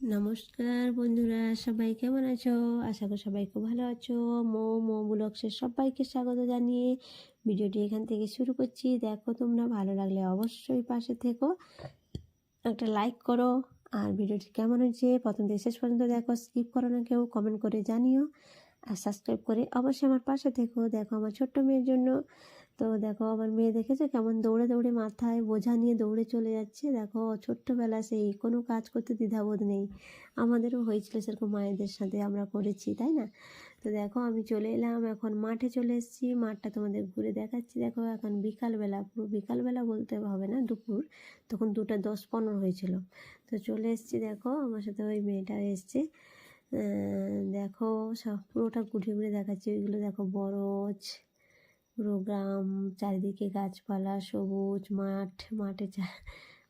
নমস্কার বন্ধুরা, সবাই কেমন আছো? আশা করি সবাই খুব ভালো আছো। মো মো ব্লগসের সবাইকে স্বাগত জানিয়ে ভিডিওটি এখান থেকে শুরু করছি। দেখো, তোমরা ভালো লাগলে অবশ্যই পাশে থেকো। একটা লাইক করো। আর ভিডিওটি কেমন হয়েছে? প্রথম থেকে শেষ পর্যন্ত দেখো, স্কিপ করো না কেউ, কমেন্ট করে জানিও। আর সাবস্ক্রাইব করে অবশ্যই আমার পাশে থেকো। দেখো, আমার ছোট্ট মেয়ের জন্য তো দেখো আমার মেয়ে দেখেছে কেমন দৌড়ে দৌড়ে মাথায় বোঝা নিয়ে দৌড়ে চলে যাচ্ছে। দেখো ছোট্টবেলা সেই কোনো কাজ করতে দ্বিধাবোধ নেই। আমাদেরও হয়েছিল সেরকম মায়েদের সাথে আমরা করেছি, তাই না? তো দেখো আমি চলে এলাম, এখন মাঠে চলে এসেছি। মাঠটা তোমাদের ঘুরে দেখাচ্ছি। দেখো এখন বিকালবেলা, পুরো বিকালবেলা বলতে হবে না, দুপুর। তখন দুটো দশ পনেরো হয়েছিল। তো চলে এসেছি দেখো, আমার সাথে ওই মেয়েটা এসছে। দেখো সব পুরোটা ঘুরে ঘুরে দেখাচ্ছি। ওইগুলো দেখো বরজ পুরো গ্রাম, চারিদিকে গাছপালা, সবুজ মাঠ, মাঠে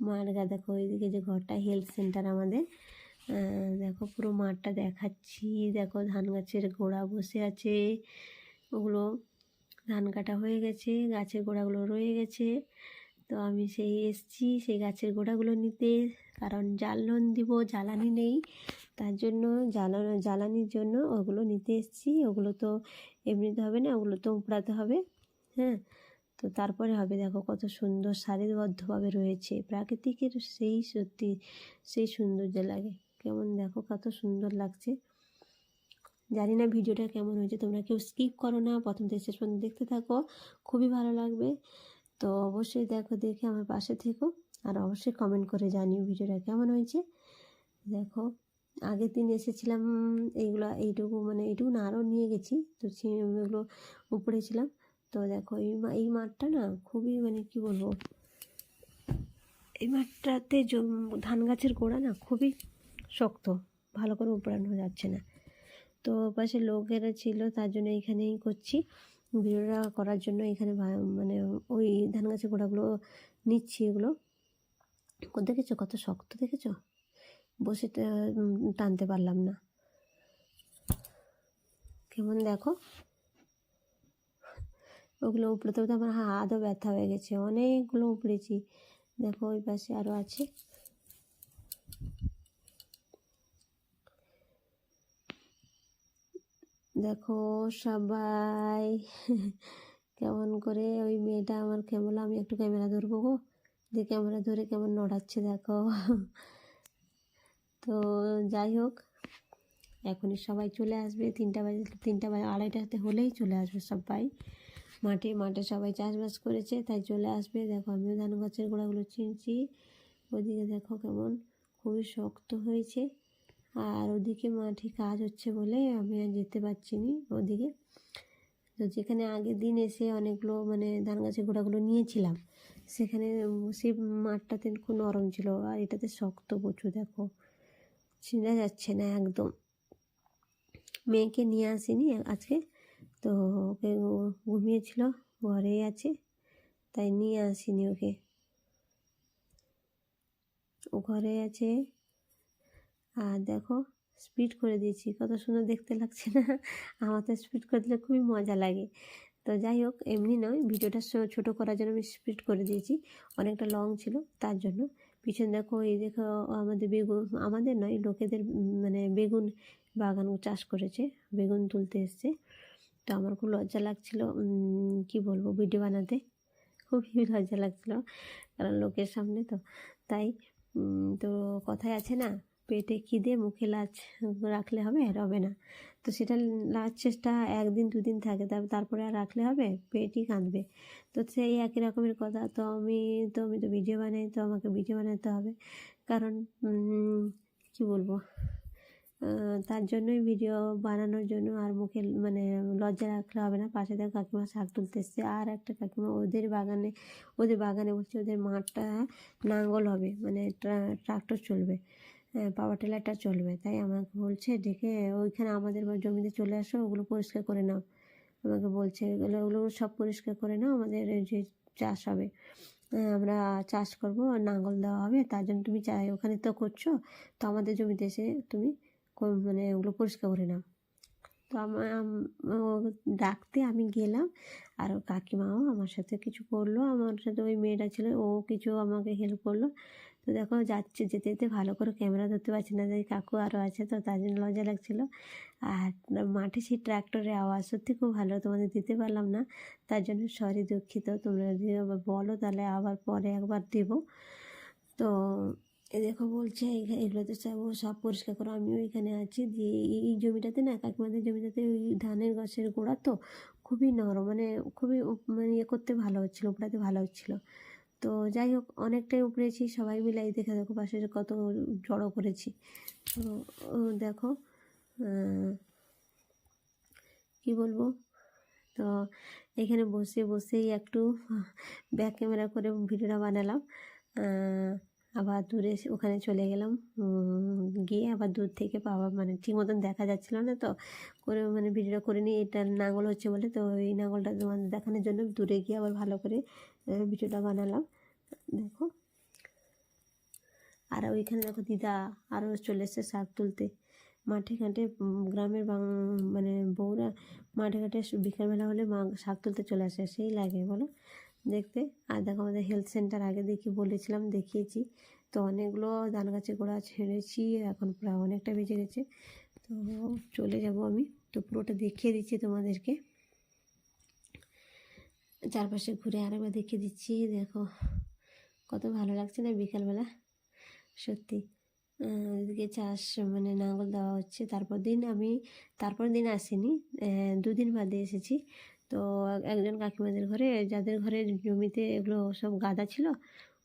মাঠ গা দেখো ওইদিকে যে ঘরটা হেলথ সেন্টার আমাদের। দেখো পুরো মাঠটা দেখাচ্ছি। দেখো ধান গাছের গোড়া বসে আছে। ওগুলো ধান কাটা হয়ে গেছে, গাছের গোড়াগুলো রয়ে গেছে। তো আমি সেই এসছি, সেই গাছের গোড়াগুলো নিতে। কারণ জ্বালন দিব, জ্বালানি নেই। তার জন্য জ্বালানো, জ্বালানির জন্য ওগুলো নিতে এসছি। ওগুলো তো এমনিতে হবে না, ওগুলো তো উপড়াতে হবে হ্যাঁ? তো তারপরে হবে, দেখো কত সুন্দর সারিবদ্ধভাবে রয়েছে। প্রাকৃতিকের সেই সত্যি, সেই সৌন্দর্য লাগে। কেমন দেখো, কত সুন্দর লাগছে। জানি না ভিডিওটা কেমন হয়েছে, তোমরা কেউ স্কিপ করো না, প্রথম থেকে শেষ পর্যন্ত দেখতে থাকো, খুবই ভালো লাগবে। তো অবশ্যই দেখো, দেখে আমার পাশে থেকো, আর অবশ্যই কমেন্ট করে জানিও ভিডিওটা কেমন হয়েছে। দেখো আগের দিন এসেছিলাম, এইগুলো এইটুকু মানে এইটুকু না আরও নিয়ে গেছি। তো এগুলো উপরে ছিলাম। তো দেখো এই এই মাঠটা না খুবই মানে কি বলব? এই মাঠটাতে ধান গাছের গোড়া না খুবই শক্ত। ভালো করে উপড়ানো যাচ্ছে না। তো পাশে লোকেরা ছিল, তার জন্য এইখানেই করছি। ভিডিওটা করার জন্য এখানে মানে ওই ধান গাছের গোড়াগুলো নিচ্ছি এগুলো। দেখেছ? কত শক্ত দেখেছ? বসে টানতে পারলাম না। কেমন দেখো? ওগুলো উপড়েতে উপড়ে আমার হাতও ব্যথা হয়ে গেছে। অনেকগুলো উপড়েছি। দেখো, ওই পাশে আরও আছে। দেখো, সবাই কেমন করে ওই মেয়েটা আমার কেমন, আমি একটু ক্যামেরা ধরবো গো? যে ক্যামেরা ধরে কেমন নড়াচ্ছে, দেখো। তো যাই হোক, এখনই সবাই চলে আসবে। তিনটা বাজে তিনটা বাজে, আড়াইটাতে হলেই চলে আসবে সবাই। মাঠে মাঠে সবাই চাষবাস করেছে, তাই চলে আসবে। দেখো, আমিও ধান গাছের গোড়াগুলো চিনছি। ওদিকে দেখো কেমন, খুবই শক্ত হয়েছে। আর ওদিকে মাঠে কাজ হচ্ছে বলে আমি আর যেতে পারছি নি ওদিকে। তো যেখানে আগের দিন এসে অনেকগুলো মানে ধান গাছের গোড়াগুলো নিয়েছিলাম, সেখানে সেই মাঠটাতে খুব নরম ছিল। আর এটাতে শক্ত প্রচুর, দেখো। চিনা যাচ্ছে না একদম। মেয়েকে নিয়ে আসিনি আজকে, তো ওকে ঘুমিয়েছিল ঘরেই আছে, তাই নিয়ে আসিনি ওকে। ও ঘরে আছে। আর দেখো স্পিড করে দিয়েছি, কত সুন্দর দেখতে লাগছে না? আমার তো স্পিড করে দিলে খুবই মজা লাগে। তো যাই হোক, এমনি নয়, ভিডিওটা ছোটো করার জন্য আমি স্পিড করে দিয়েছি, অনেকটা লং ছিল, তার জন্য। পিছন দেখো, এই দেখো, আমাদের বেগুন, আমাদের নয়, লোকেদের মানে বেগুন বাগান চাষ করেছে, বেগুন তুলতে এসছে। তো আমার খুব লজ্জা লাগছিল কি বলব, ভিডিও বানাতে। খুবই লজ্জা লাগছিল কারণ লোকের সামনে তো। তাই তো কথায় আছে না পেটে খিদে, মুখে লাচ রাখলে হবে হবে না। তো সেটা লাচ চেষ্টা একদিন, দুদিন থাকে তারপরে আর রাখলে হবে, পেটই কাঁদবে। তো সেই একই রকমের কথা। তো আমি তো আমি তো ভিডিও বানাই, তো আমাকে ভিডিও বানাতে হবে। কারণ কি বলব? তার জন্যই ভিডিও বানানোর জন্য আর মুখে মানে লজ্জা রাখলে হবে না। পাশে দেখো কাকিমা শাক তুলতে এসছে, আর একটা কাকিমা ওদের বাগানে ওদের বাগানে বলছে ওদের মাঠটা নাঙ্গল হবে মানে ট্রাক্টর চলবে। পাওয়ার টেলারটা চলবে। তাই আমাকে বলছে ডেকে ওইখানে আমাদের জমিতে চলে আসো, ওগুলো পরিষ্কার করে নাও। আমাকে বলছে, এগুলো, ওগুলো সব পরিষ্কার করে নাও, আমাদের যে চাষ হবে। আমরা চাষ করব নাঙ্গল দেওয়া হবে, তার জন্য তুমি চাই, ওখানে তো করছ, তো আমাদের জমিতে এসে তুমি মানে ওগুলো পরিষ্কার করে নাও। তো আমার ডাকতে আমি গেলাম, আর কাকিমাও আমার সাথে কিছু করল, আমার সাথে ওই মেয়েটা ছিল, ও কিছু আমাকে হেল্প করল। তো দেখো যাচ্ছে, যেতে যেতে ভালো করে ক্যামেরা ধরতে পারছি না যে কাকু আরও আছে তো তার জন্য লজ্জা লাগছিল। আর মাঠে সেই ট্র্যাক্টরের আওয়াজ সত্যি খুব ভালো, তোমাদের দিতে পারলাম না। তার জন্য সরি দুঃখিত, তোমরা যদি আবার বলো তাহলে আবার পরে একবার দেবো। তো এ দেখো বলছে এগুলো তো সব সব পরিষ্কার করো, আমিও এখানে আছি। দিয়ে এই- এই জমিটাতে না, কাকিমাদের জমিটাতে ওই ধানের গাছের গোড়া তো খুবই নরম মানে খুবই মানে ইয়ে করতে ভালো হচ্ছিল, উপড়াতে ভালো হচ্ছিল। তো যাই হোক, অনেকটাই উপড়েছি সবাই মিলে এই দেখে দেখো পাশে কত জড়ো করেছি। তো দেখো কি বলব? তো এখানে বসে বসেই একটু ব্যাক ক্যামেরা করে ভিডিওটা বানালাম। আবার দূরে ওখানে চলে গেলাম। গিয়ে আবার দূর থেকে পাওয়া মানে ঠিক মতন দেখা যাচ্ছিল না তো। করে মানে ভিডিওটা করে নিয়ে, এটা নাঙ্গল হচ্ছে বলে তো এই নাঙ্গলটা তোমাদের দেখানোর জন্য দূরে গিয়ে আবার ভালো করে ভিডিওটা বানালাম। দেখো। আর ওইখানে দেখো দিদা আরও চলে এসছে শাক তুলতে। মাঠে ঘাটে গ্রামের মানে বউরা মাঠে ঘাটে বিকালবেলা হলে মা শাক তুলতে চলে আসে, সেই লাগে বলো। দেখতে। আর দেখো আমাদের হেলথ সেন্টার আগে দেখি বলেছিলাম, দেখিয়েছি। তো অনেকগুলো ধান গাছের গোড়া ছেড়েছি, এখন প্রায় অনেকটা বেজে গেছে। তো চলে যাব আমি। তো পুরোটা দেখিয়ে দিচ্ছি তোমাদেরকে। চারপাশে ঘুরে আরেকবার দেখিয়ে দিচ্ছি। দেখো, কত ভালো লাগছে না বিকালবেলা। সত্যি। এদিকে চাষ মানে নাঙ্গল দেওয়া হচ্ছে। তারপর দিন আমি তারপর দিন আসিনি। দুদিন বাদে এসেছি। তো এক- একজন কাকিমাদের ঘরে, যাদের ঘরে জমিতে এগুলো সব গাদা ছিল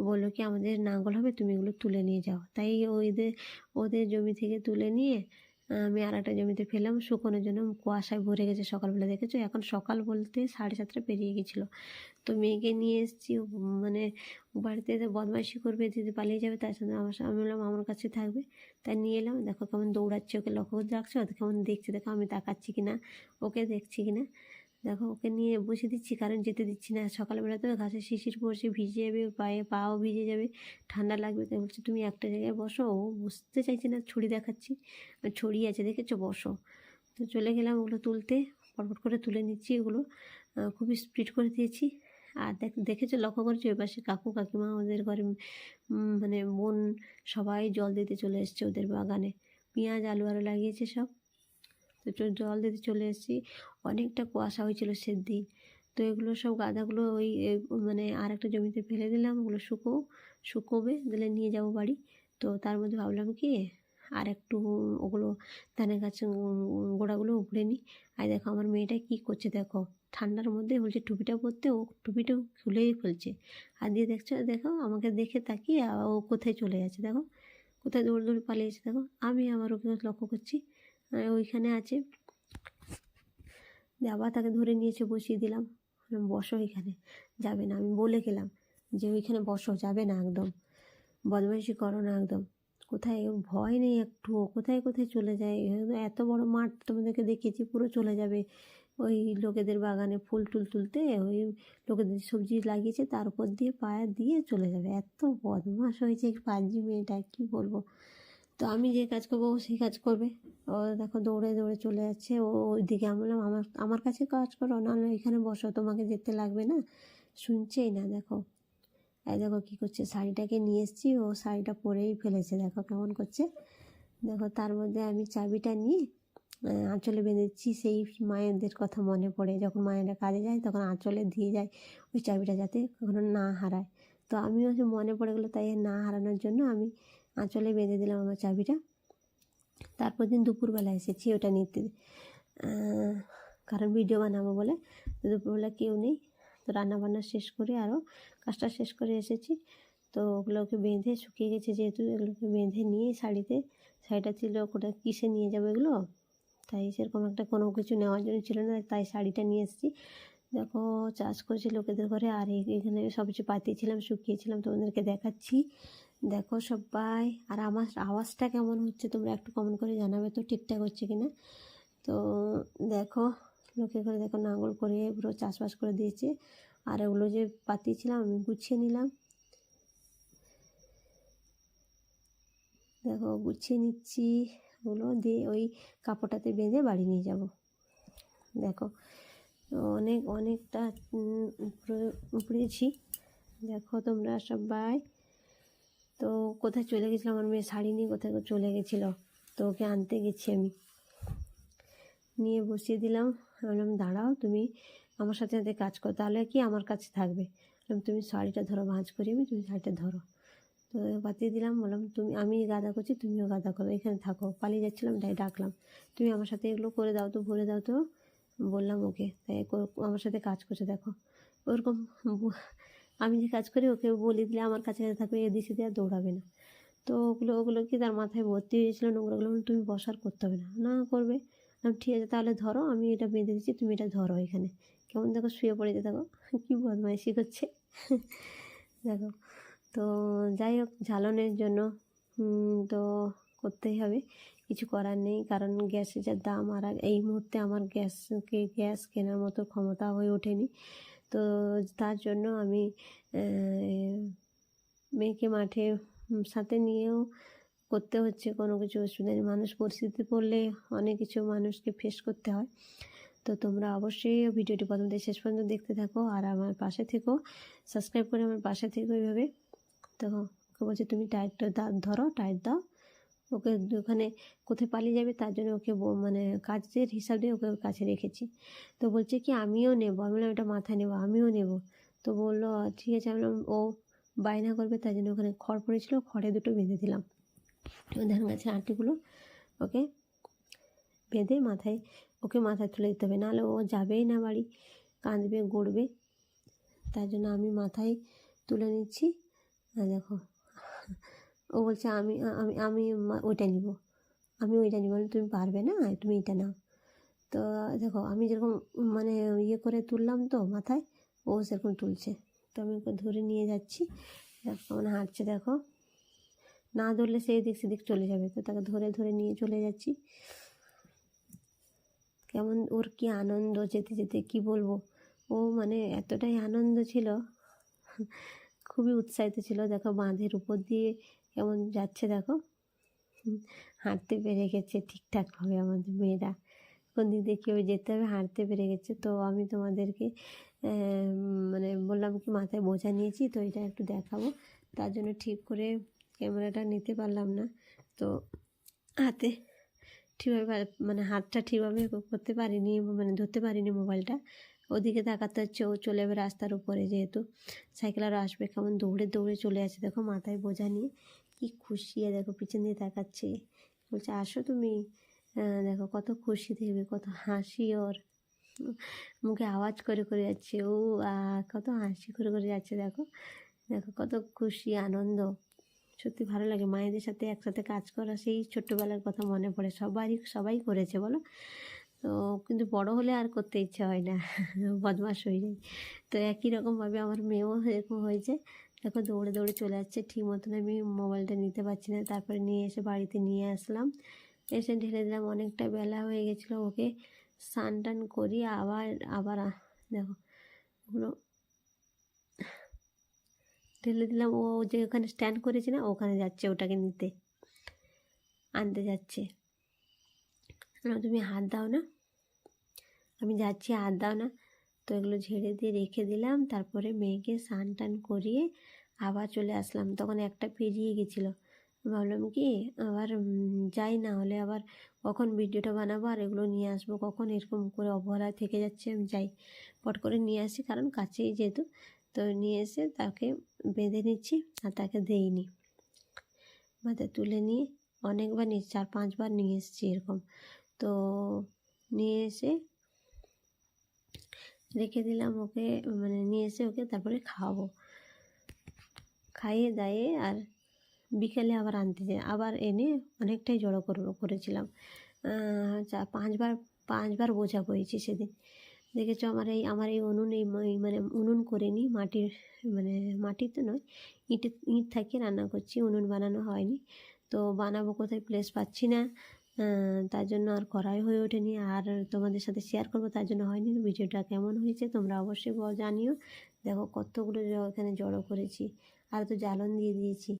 বলল কি, আমাদের নাঙ্গল হবে, তুমি এগুলো তুলে নিয়ে যাও। তাই ওদের ওদের জমি থেকে তুলে নিয়ে, আমি আর একটা জমিতে ফেলাম শুকোনোর জন্য কুয়াশায় ভরে গেছে সকালবেলা, দেখেছ? এখন সকাল বলতে সাড়ে সাতটা পেরিয়ে গেছিল। তো মেয়েকে নিয়ে এসেছি মানে বাড়িতে বদমাইশি করবে দিদি পালিয়ে যাবে, তার সাথে আমার আমি বললাম, আমার কাছে থাকবে। তাই নিয়ে এলাম। দেখো কেমন দৌড়াচ্ছে, ওকে লক্ষ্য করে রাখছো তো কেমন দেখছে, দেখো আমি তাকাচ্ছি কিনা, ওকে দেখছি কিনা। দেখো ওকে নিয়ে বসে দিচ্ছি কারণ যেতে দিচ্ছি না। সকালবেলা তো ঘাসে শিশির পড়ছে ভিজে যাবে পায়ে পাও ভিজে যাবে ঠান্ডা লাগবে। তাই বলছে তুমি একটা জায়গায় বসো ও বুঝতে চাইছে না ছড়ি দেখাচ্ছি। ছড়ি আছে দেখেছ? বসো। তো চলে গেলাম ওগুলো তুলতে পটপট করে তুলে নিচ্ছি আহ, খুবই স্পিড করে দিয়েছি। আর দেখ দেখেছ? লক্ষ্য করেছ? ওই পাশে কাকু কাকিমা ওদের ঘরে মানে বোন সবাই জল দিতে চলে এসছে ওদের বাগানে। পেঁয়াজ আলু আরও লাগিয়েছে সব। তো জল দিতে চলে এসেছি। অনেকটা কুয়াশা হয়েছিল সেদিন। তো এগুলো সব গাঁদাগুলো ওই মানে আর একটা জমিতে ফেলে দিলাম, ওগুলো শুকো, শুকোবে, দিলে নিয়ে যাব বাড়ি। তো তার মধ্যে ভাবলাম কি, আর একটু ওগুলো ধানের গাছ গোড়াগুলো উপড়ে নিই। আর দেখো আমার মেয়েটা কী করছে দেখো, ঠান্ডার মধ্যে বলছে, টুপিটা পরতে ও টুপিটা খুলেই ফেলছে। আর দিয়ে দেখছ, দেখো আমাকে দেখে তাকিয়ে ও কোথায় চলে যাচ্ছে দেখো। কোথায় দৌড় দৌড়ে পালিয়েছে দেখো। আমি আমার ওকে লক্ষ্য করছি। ওইখানে আছে। আবার তাকে ধরে নিয়েছে, বসিয়ে দিলাম। বসো এখানে, যাবে না। আমি বলে গেলাম যে, ওইখানে বসো, যাবে না একদম। বদমাইশি করো না একদম। কোথায় ভয় নেই একটু, কোথায় কোথায় চলে যায়? এত বড় মাঠ তোমাদেরকে দেখিয়েছি, পুরো চলে যাবে। ওই লোকেদের বাগানে ফুল টুল তুলতে, ওই লোকেদের সবজি লাগিয়েছে, তার উপর দিয়ে পায়া দিয়ে চলে যাবে। এত বদমাস হয়েছে পাঁজি মেয়েটা, কী বলব? তো আমি যে কাজ করব ও সেই কাজ করবে। ও দেখো দৌড়ে দৌড়ে চলে যাচ্ছে। ও ওইদিকে আমি বললাম, আমার আমার কাছে কাজ করো নাহলে এখানে বসো, তোমাকে যেতে লাগবে না। শুনছেই না, দেখো। এই দেখো কী করছে, শাড়িটাকে নিয়ে এসেছি। ও শাড়িটা পরেই ফেলেছে, দেখো কেমন করছে। দেখো তার মধ্যে আমি চাবিটা নিয়ে আঁচলে বেঁধে দিচ্ছি সেই মায়েদের কথা মনে পড়ে। যখন মায়েরা কাজে যায়, তখন আঁচলে দিয়ে যায় ওই চাবিটা যাতে কখনো না হারায়। তো আমিও মনে পড়ে গেলো তাই না হারানোর জন্য আমি আঁচলে বেঁধে দিলাম আমার চাবিটা। তারপর দিন দুপুরবেলা এসেছি ওটা নিতে। কারণ ভিডিও বানাবো বলে। দুপুরবেলা কেউ নেই। তো রান্নাবান্না শেষ করে আরও কাজটা শেষ করে এসেছি। তো ওগুলোকে বেঁধে শুকিয়ে গেছে যেহেতু এগুলোকে বেঁধে নিয়ে শাড়িতে। শাড়িটা ছিল, ওটা কিসে নিয়ে যাব এগুলো? তাই সেরকম একটা কোনো কিছু নেওয়ার জন্য ছিল না, তাই শাড়িটা নিয়ে এসেছি। দেখো, চাষ করেছি লোকেদের ঘরে। আর এখানে সব কিছু পাতিয়েছিলাম, শুকিয়েছিলাম তোমাদেরকে দেখাচ্ছি। দেখো সবাই আর আমার আওয়াজটা কেমন হচ্ছে তোমরা একটু কমেন্ট করে জানাবে তো ঠিকঠাক হচ্ছে কি না তো দেখো লোকে করে দেখো নাঙ্গল করে পুরো চাষবাস করে দিয়েছে। আর ওগুলো যে পাতিয়েছিলাম আমি গুছিয়ে নিলাম। দেখো গুছিয়ে নিচ্ছি, ওগুলো দিয়ে ওই কাপড়টাতে বেঁধে বাড়ি নিয়ে যাব। দেখো, অনেক, অনেকটা উপড়েছি দেখো তোমরা সবাই তো কোথায় চলে গেছিলাম আমার মেয়ে শাড়ি নিয়ে কোথায় চলে গেছিল? তো ওকে আনতে গেছি আমি। নিয়ে বসিয়ে দিলাম। বললাম, দাঁড়াও, তুমি আমার সাথে সাথে কাজ করো। তাহলে কি আমার কাছে থাকবে? তুমি শাড়িটা ধরো, ভাঁজ করি আমি, তুমি শাড়িটা ধরো। তো বাতিয়ে দিলাম, বললাম, তুমি, আমি গাদা করছি, তুমিও গাদা করো, এখানে থাকো। পালিয়ে যাচ্ছিলাম, তাই ডাকলাম, তুমি আমার সাথে এগুলো করে দাও তো ভরে দাও তো। বললাম, ওকে। তাই আমার সাথে কাজ করছে, দেখো। ওরকম আমি যে কাজ করি, ওকে বলে দিলে আমার কাছে কাছে থাকবে এদিক সেদিকে আর দৌড়াবে না। তো ওগুলো ওগুলো কি তার মাথায় ভর্তি হয়েছিল নোংরাগুলো? তুমি বসার করতে হবে না। না, করবে। আমি ঠিক আছে, তাহলে ধরো, আমি এটা বেঁধে দিচ্ছি, তুমি এটা ধরো এখানে। কেমন দেখো, শুয়ে পড়েছে, দেখো। কী বদমাইশি করছে। দেখো, তো যাই হোক, ঝালনের জন্য তো করতেই হবে। কিছু করার নেই, কারণ গ্যাসের যা দাম, আর এই মুহূর্তে আমার গ্যাসকে গ্যাস কেনার মতো ক্ষমতা হয়ে ওঠেনি। তো তার জন্য আমি মেয়েকে মাঠে সাথে নিয়েও করতে হচ্ছে কোনো কিছু অসুবিধা নেই। মানুষ পরিস্থিতি পড়লে অনেক কিছু মানুষকে ফেস করতে হয়। তো তোমরা অবশ্যই ভিডিওটি প্রথম থেকে শেষ পর্যন্ত দেখতে থাকো আর আমার পাশে থেকো। সাবস্ক্রাইব করে আমার পাশে থেকো এইভাবে। তো বলছে, তুমি টাইট ধরো টাইট দাও। ওকে ওখানে কোথায় পালিয়ে যাবে তার জন্য ওকে মানে কাজের হিসাব দিয়ে ওকে কাছে রেখেছি। তো বলছে কি, আমিও নেব, আমি বললাম, এটা মাথায় নেব, আমিও নেব। তো বলল, ঠিক আছে। আমি ও বায়না করবে, তার জন্য ওখানে খড় পড়েছিল, খড়ে দুটো বেঁধে দিলাম। ধান গাছের আটিগুলো ওকে বেঁধে মাথায়, ওকে মাথায় তুলে দিতে হবে। নাহলে ও যাবেই না বাড়ি, কাঁদবে, গড়বে। তার জন্য আমি মাথায় তুলে নিচ্ছি। দেখো ও বলছে, আমি আমি আমি ওইটা নিব। আমি ওইটা নিব। তুমি পারবে না? তুমি এটা নাও। তো দেখো, আমি যেরকম মানে ইয়ে করে তুললাম তো মাথায়, ও সেরকম তুলছে। তো আমি ওকে ধরে নিয়ে যাচ্ছি। কেমন হাঁটছে, দেখো। না ধরলে সেই দিক সেদিক চলে যাবে। তো তাকে ধরে ধরে নিয়ে চলে যাচ্ছি। কেমন ওর কি আনন্দ, যেতে যেতে কি বলব? ও মানে এতটাই আনন্দ ছিল, খুবই উৎসাহিত ছিল। দেখো বাঁধের উপর দিয়ে কেমন যাচ্ছে দেখো। হাঁটতে পেরে গেছে ঠিকঠাকভাবে আমাদের মেয়েরা। কোন দিক দিয়ে কেউ যেতে হবে, হাঁটতে পেরে গেছে। তো আমি তোমাদেরকে মানে বললাম কি মাথায় বোঝা নিয়েছি, তো এটা একটু দেখাবো। তার জন্য ঠিক করে ক্যামেরাটা নিতে পারলাম না। তো হাতে ঠিকভাবে মানে হাতটা ঠিকভাবে করতে পারিনি মানে ধরতে পারিনি মোবাইলটা। ওদিকে তাকাতে হচ্ছে, ও চলে যাবে রাস্তার উপরে যেহেতু। সাইকেল আরও আসবে, কেমন দৌড়ে দৌড়ে চলে আসে দেখো মাথায় বোঝা নিয়ে। কি খুশি আর দেখো পিছন দিয়ে তাকাচ্ছে। বলছে, আসো তুমি। দেখো কত খুশি দেখবে, কত হাসি ওর। মুখে আওয়াজ করে করে যাচ্ছে। ও কত হাসি করে করে যাচ্ছে দেখো। দেখো কত খুশি, আনন্দ। সত্যি ভালো লাগে। মায়েদের সাথে একসাথে কাজ করা সেই ছোট্টবেলার কথা মনে পড়ে। সবারই, সবাই করেছে বলো? তো কিন্তু বড় হলে আর করতে ইচ্ছে হয় না। বদমাস হয়ে যায়। তো একই রকমভাবে আমার মেয়েও এরকম হয়েছে। দেখো দৌড়ে দৌড়ে চলে যাচ্ছে ঠিক মতন আমি মোবাইলটা নিতে পারছি না। তারপরে নিয়ে এসে বাড়িতে নিয়ে আসলাম। এসে ঢেলে দিলাম। অনেকটা বেলা হয়ে গেছিল। ওকে স্নান টান করি। আবার আবার দেখো ওগুলো ঢেলে দিলাম। ও যে ওখানে স্ট্যান্ড করেছে না, ওখানে যাচ্ছে ওটাকে নিতে। আনতে যাচ্ছে। তুমি হাত দাও না। আমি যাচ্ছি, হাত দাও না। তো এগুলো ঝেড়ে দিয়ে রেখে দিলাম। তারপরে মেয়েকে স্নান টান করিয়ে আবার চলে আসলাম। তখন একটা পেরিয়ে গেছিল। ভাবলাম কি, আবার যাই না হলে আবার কখন ভিডিওটা বানাবো আর এগুলো নিয়ে আসব? কখন এরকম করে অবহেলায় থেকে যাচ্ছে আমি যাই। পট করে নিয়ে আসি, কারণ কাছেই যেহেতু। তো নিয়ে এসে তাকে বেঁধে নিচ্ছি আর তাকে দেইনি। মাথায় তুলে নিয়ে অনেকবার নিয়ে চার পাঁচবার নিয়ে এসেছি এরকম। তো নিয়ে এসে রেখে দিলাম ওকে মানে নিয়ে এসে ওকে তারপরে খাওয়াবো। খাইয়ে দাইয়ে আর বিকেলে আবার আনতে যাই। আবার এনে অনেকটাই জড়ো করব, করেছিলাম। চা পাঁচবার পাঁচবার বোঝা বয়েছি সেদিন। দেখেছ, আমার এই আমার এই উনুন, এই মানে উনুন করে নিই। মাটির মানে মাটি তো নয় ইটে ইঁট থাকিয়ে রান্না করছি। উনুন বানানো হয়নি। তো বানাবো কোথায়? প্লেস পাচ্ছি না। তার জন্য আর করাই হয়ে ওঠেনি। আর তোমাদের সাথে শেয়ার করব, তার জন্য হয়নি। ভিডিওটা কেমন হয়েছে তোমরা অবশ্যই জানিও। দেখো কতগুলো এখানে জড়ো করেছি। আর তো জ্বালন দিয়ে দিয়েছি।